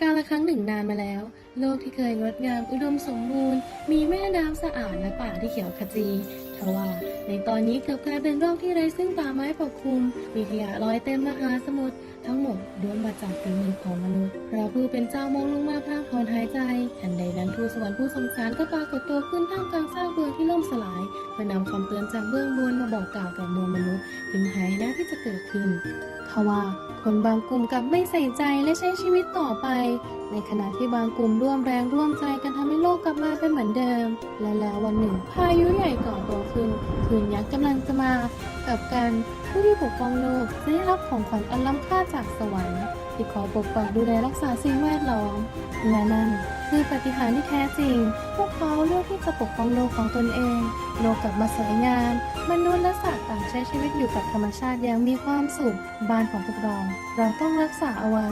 กาลครั้งหนึ่งนานมาแล้ว โลกที่เคยงดงามอุดมสมบูรณ์ มีแม่น้ำสะอาดและป่าที่เขียวขจีทว่าในตอนนี้กลับกลายเป็นโลกที่ไร้ซึ่งป่าไม้ปกคลุม มีขยะลอยเต็มมหาสมุทรทั้งหมดล้วนมาจากฝีมือของมนุษย์พระผู้เป็นเจ้ามองลงมาพลางถอนหายใจ ทันใดนั้นทูตสวรรค์ผู้สงสารก็ปรากฏตัวขึ้นท่ามกลางซากเบืองที่ล่มสลายเพื่อนำคำเตือนจากเบื้องบนมาบอกกล่าวกับมวลมนุษย์ถึงหายนะที่จะเกิดขึ้น ทว่าคนบางกลุ่มกลับไม่ใส่ใจและใช้ชีวิตต่อไป ในขณะที่บางกลุ่มร่วมแรงร่วมใจกันทำให้โลกกลับมาเป็นเหมือนเดิม และแล้ววันหนึ่งพายุใหญ่ก่อตัวขึ้นคืนยักษ์กำลังจะมา กับการผู้ที่ปกป้องโลกได้รับของขวัญอันล้ำค่าจากสวรรค์ที่ขอปกปักดูแลรักษาสิ่งแวดล้อมและนั่น คือปฏิหารที่แท้จริง พวกเขาเลือกที่จะปกป้องโลกของตนเอง โลกกลับมาสวยงาม มนุษย์และสัตว์ต่างใช้ชีวิตอยู่กับธรรมชาติอย่างมีความสุข บ้านของพวกเรา เราต้องรักษาเอาไว้